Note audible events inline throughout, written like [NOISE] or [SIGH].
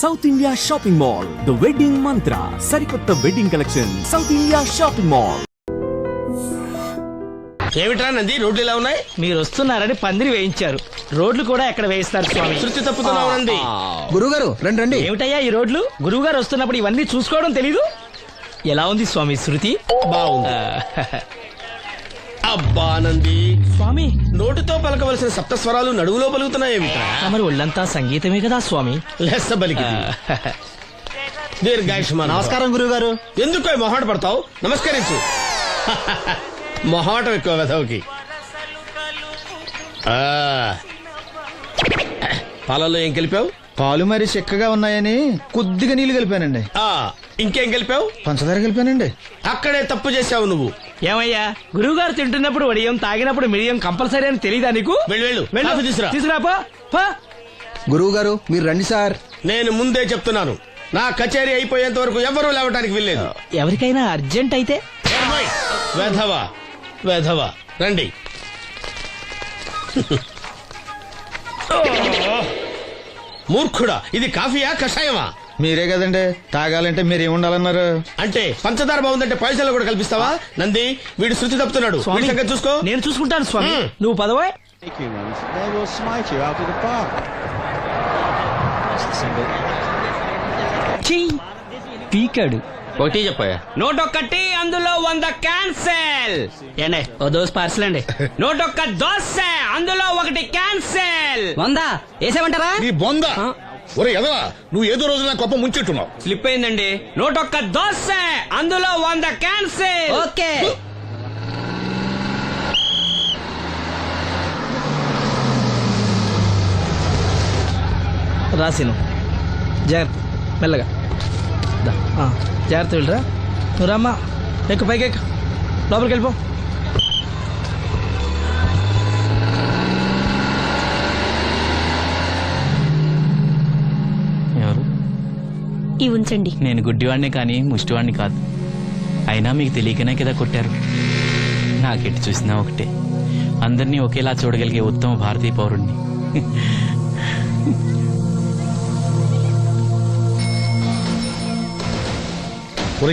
South India shopping mall the wedding Mantra సరికొత్త wedding collection South India shopping mall ఏమిట్రా నంది రోడ్లు ఇలా ఉన్నాయి? మీరు వస్తున్నారని పందిరి వేయించారు. రోడ్లు కూడా ఎక్కడ వేయిస్తారు స్వామి? శృతి తప్పుతున్నావు నంది. గురుగారు రండి రండి. ఏమిటయ్యా ఈ రోడ్లు? గురువు గారు వస్తున్నప్పుడు ఇవన్నీ చూసుకోవడం తెలీదు? ఎలా ఉంది స్వామి శృతి? బాగుంది. [LAUGHS] అబ్బా నంది. స్వామి. నోటితో పలకవలసిన సప్త స్వరాలు నడువులో పలుకుతున్నాయి ఏమిట్రా? మరి ఒళ్ళంతా సంగీతమే కదా స్వామి. లెస్స బలికి. దీర్ఘాయుష్మా నమస్కారం గురుగారు ఎందుకు మొహాట పడతావు? నమస్కరించు. మొహాటం ఎక్కువ వెధవుకి. ఆ. పాలల్లో ఏం కలిపావు? పాలు మరి చిక్కగా ఉన్నాయని కొద్దిగా నీళ్ళు కలిపానండి. ఆ ఇంకేం కలిపావు? పంచదార కలిపానండి. అక్కడే తప్పు చేశావు నువ్వు. ఏమయ్యా? గురువు గారు తింటున్నప్పుడు వడియం తాగినప్పుడు మిడియం కంపల్సరీ అని తెలీదా నీకు? వెళ్ళు వెళ్ళు. కాఫీ తీసురా తీసుకురా. గురువు గారు మీరు రండి సార్. నేను ముందే చెప్తున్నాను. నా కచేరీ అయిపోయేంత వరకు ఎవరూ లేవటానికి వెళ్ళలేదు ఎవరికైనా అర్జెంట్ అయితే? వెధవ వెధవ. రండి. మూర్ఖుడా ఇది కాఫీయా కషాయమా? మీరే కదండి. తాగాలంటే మీరు ఏముండాలన్నారు అంటే పంచదార బాగుందంటే పైసలు కూడా కల్పిస్తావా? నంది వీడు శృతి తప్పుతున్నాడు. స్వామి వీడి సంగతి చూసుకో. నేను చూసుకుంటాను స్వామి. నువ్వు పదవా. పీకాడు. ఒకటి చెప్పాయా నూట ఒక్కటి అందులో వంద క్యాన్సెల్. ఏండి ఓ దోస్ పార్సల్ అండి. [LAUGHS] నూట ఒక్క దోశ అందులో ఒకటి క్యాన్సెల్. వంద వేసేమంటారా? బొంద. ఒరే ఎదవా నువ్వు ఏదో రోజు నా గొప్ప ముంచెట్టున్నావు. స్లిప్ అయిందండి. నూట ఒక్క దోశ. అందులో వంద క్యాన్సెల్. ఓకే. రాసిను. జాగ్రత్త. మెల్లగా. దా, ఆ, జాగ్రత్త వెళ్ళరా. నువ్వు రామ్మా. ఎక్కు పైకి ఎక్కు లోపలికి వెళ్ళిపో ఇవి ఉంచండి. నేను గుడ్డివాడినే కానీ ముష్టివాడిని కాదు. అయినా మీకు తెలియకనే కదా కొట్టారు. నాకెట్టి చూసినా ఒకటే. అందరినీ ఒకేలా చూడగలిగే ఉత్తమ భారతీయ పౌరుణ్ణి.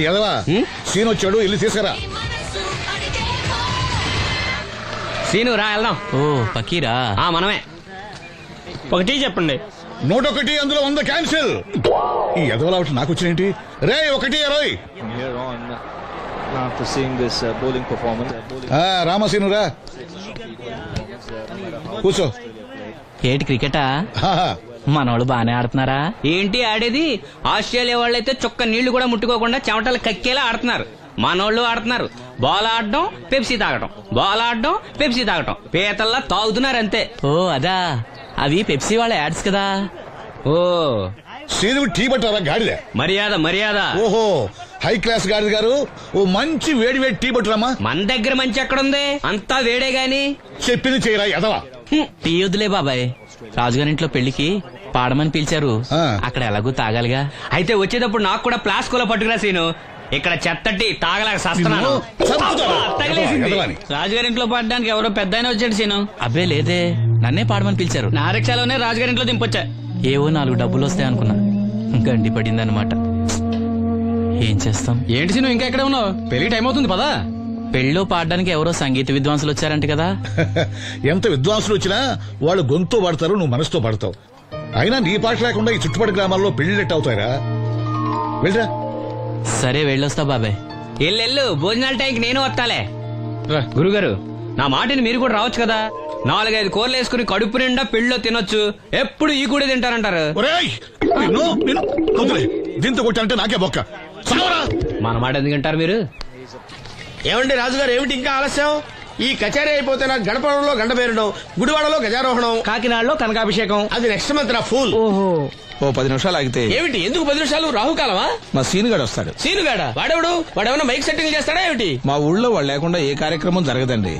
ఎదవా సీన్ వచ్చాడు ఇల్లు తీసుకురా సీను రా వెళ్దాం. ఓ పకీరా. ఆ మనమే. ఒకటి చెప్పండి. నూట ఒకటి అందులో వంద క్యాన్సిల్. ఈ ఎదవలా ఒకటి నాకు వచ్చినేంటి రే ఒకటి ఇరవై after seeing this uh, bowling performance, uh, bowling ఆ, రామసీను రా. కూర్చో. ఏటి క్రికెటా? ఆహా. మనోళ్ళు బానే ఆడుతున్నారా? ఏంటి ఆడేది? ఆస్ట్రేలియా వాళ్ళైతే చొక్క నీళ్ళు కూడా ముట్టుకోకుండా చెమటలు కక్కేలా ఆడుతున్నారు. మనోళ్ళు ఆడుతున్నారు. బాల్ ఆడడం పెప్సీ తాగడం బాల్ ఆడడం పెప్సీ తాగడం పీతల్లా తాగుతున్నారు అంతే. ఓ అదా. అవి పెప్సీ వాళ్ళ యాడ్స్ కదా. ఓ. సీను టీ పట్టారా గాడిద. మర్యాద మర్యాద. ఓహో హై క్లాస్ గాడిద గారు ఓ మంచి వేడి వేడి టీ పట్టురామా? మన దగ్గర మంచి ఎక్కడుంది? అంతా వేడే గాని. చెప్పింది చేయరా ఎదవా టీ వద్దులే బాబాయ్. రాజుగారింట్లో పెళ్ళికి పాడమని పిలిచారు. అక్కడ ఎలాగూ తాగాలిగా. అయితే వచ్చేటప్పుడు నాకు కూడా ప్లాస్కోలో పట్టుకురా సీను. ఇక్కడ చెత్తట్టి తాగలేక సస్తున్నాను. రాజుగారింట్లో పడడానికి ఎవరో పెద్ద వచ్చాడు సీను. అబ్బే లేదే. నన్నే పాడమని పిలిచారు. నా రిక్షాలోనే రాజుగారింట్లో దింపొచ్చా? ఏవో నాలుగు డబ్బులు వస్తాయి అనుకున్నా. గండి పడిందనమాట ఏం చేస్తాం? ఏంటి సీను ఇంకా ఎక్కడ ఉన్నావు? పెళ్ళి టైం అవుతుంది పదా. పెళ్ళిలో పాడడానికి ఎవరో సంగీత విద్వాంసులు వచ్చారంట కదా. [LAUGHS] ఎంత విద్వాంసులు వచ్చినా వాళ్ళు గొంతు పడతారు నువ్వు మనసుతో పడతావు. అయినా నీ పాట లేకుండా ఈ చుట్టుపక్కల గ్రామాల్లో పెళ్ళిళ్ళెట్ అవుతాయిరా వెళ్ళరా. సరే వెళ్ళొస్తా బాబాయ్. ఎల్లెల్లు భోజనాల టైంకి నేను వస్తాలే. గురుగారు నా మాటని మీరు కూడా రావచ్చు కదా? నాలుగైదు కూరలు వేసుకుని కడుపు నిండా పెళ్ళిలో తినొచ్చు. ఎప్పుడు ఈ కూడా తింటారంటారు? ఒరేయ్ నిన్ను నిన్ను వదిలే దీంతో కొట్టానంటే నాకే బొక్క. సావరా! మన మాట ఎందుకు తింటారు మీరు? ఏమండి రాజుగారు ఏమిటి ఇంకా ఆలస్యం? ఈ కచేరీ అయిపోతే నాకు గణపడంలో గంట పేరడం గుడివాడలో గజారోహణం. కాకినాడలో కనకాభిషేకం. అది నెక్స్ట్ మంత్ నా ఫూల్ ఓహో. ఓ పది నిమిషాలు ఆగితే. ఏమిటి ఎందుకు పది నిమిషాలు? రాహుకాలమా? మా సీనుగాడు వస్తాడు. సీనుగాడా? వాడెవడు? వాడేమన్నా మైక్ సెట్టింగ్ చేస్తాడా ఏమిటి? మా ఊళ్ళో వాడు లేకుండా ఏ కార్యక్రమం జరగదండి.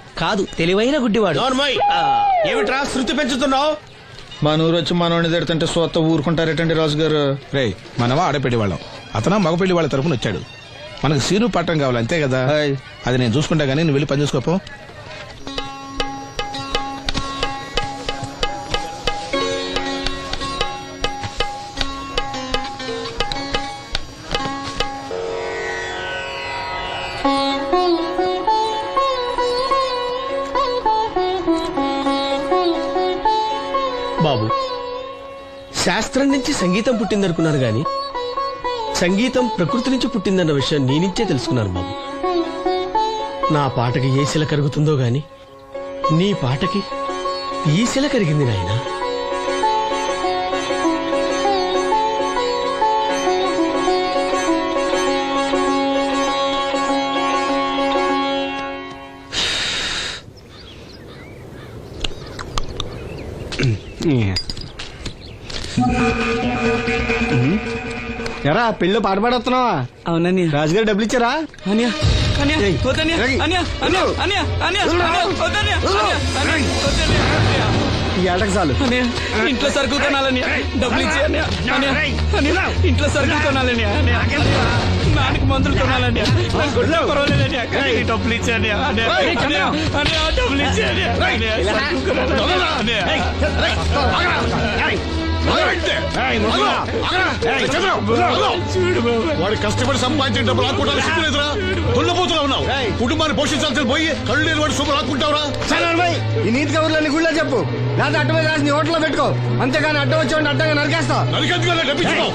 కాదు తెలివైన గుడ్డివాడు. నోర్మోయ్ ఏమిట్రా శృతి పెంచుతున్నావు? మన ఊరు వచ్చి మనోడిని తిడుతుంటే సొత్త ఊరుకుంటారేటండి రాజు గారు రే మనమా ఆడపెళ్ళి వాళ్ళం అతను మగపెళ్ళి వాళ్ళ తరపున వచ్చాడు. మనకు సీను పట్టం కావాలి అంతే కదా? హాయ్. అది నేను చూసుకుంటా గానీ నువ్వు వెళ్ళి పని చూసుకోపో. సంగీతం పుట్టిందనుకున్నాను గాని సంగీతం ప్రకృతి నుంచి పుట్టిందన్న విషయం నేనించే తెలుసుకున్నాను బాబు. నా పాటకి ఏ శిల కరుగుతుందో గాని నీ పాటకి ఈ శిల కరిగింది నాయనా. ఎరా పెళ్ళి పాట పాడుతున్నావా అవునని రాజుగారు డబ్బులు ఇచ్చారా? అన్యా అన్యా వద్దన్యా. అన్యా అన్యా అన్యా అన్యా ఈ చాలు. ఇంట్లో సరుకులు కొనాలని డబ్బులు ఇచ్చి ఇంట్లో సరుకులు కొనాలని నాన్నకి మందులు కొనాలని పర్వాలేదని డబ్బులు ఇచ్చి అన్నయ్య, అన్నయ్య, అన్నయ్య, అన్నయ్య, డబ్బులు ఇచ్చి వాడు కష్టపడి సంపాదించిన డబ్బులు ఆకుంటాను సిగ్గులేదురా. దున్నపోతున్నా ఉన్నావు. కుటుంబాన్ని పోషించాల్సిన పోయి కళ్ళు లేని వాడు శుభ్రం ఆకుంటావురా ఈ నీతి కబుర్లన్నీ గుళ్ళో చెప్పు. లేదా అడ్డ మీద రాసి నీ హోటల్లో పెట్టుకో. అంతేగాని అడ్డం వచ్చి అడ్డంగా నరికేస్తా. నరికెందుకు డబ్బించుకో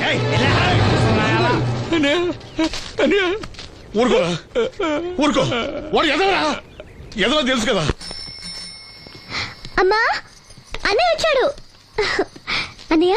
అన్నయ్య, అన్నయ్య. ఊరుకోరా ఊరుకో. వాడు ఎదవరా? ఎదవ తెలుసు కదా. అమ్మా అన్నయ్య వచ్చాడు. అన్నయ్య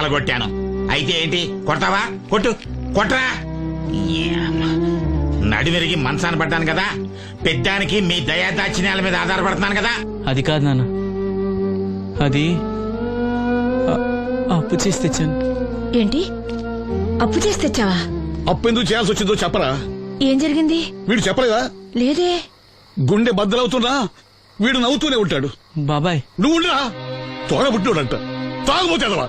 పగలగొట్టాను అయితే ఏంటి? కొడతావా? కొట్టు. కొట్టరా ఏమ్మ. నడివిరిగి మంచాన పడ్డాను కదా. పెద్దానికి మీ దయాదాచిన్యాల మీద ఆధారపడుతున్నాను కదా. అది కాదు నాన్న. అది అప్పు చేసి తెచ్చాను. ఏంటి? అప్పు చేసి తెచ్చావా? అప్పు ఎందుకు చేయాల్సి వచ్చిందో చెప్పరా? ఏం జరిగింది? వీడు చెప్పలేదా? లేదే. గుండె బద్దలవుతున్నా వీడు నవ్వుతూనే ఉంటాడు. బాబాయ్. నువ్వు ఉండరా. తోడబుట్టుడంట తాగుపోతే అదవా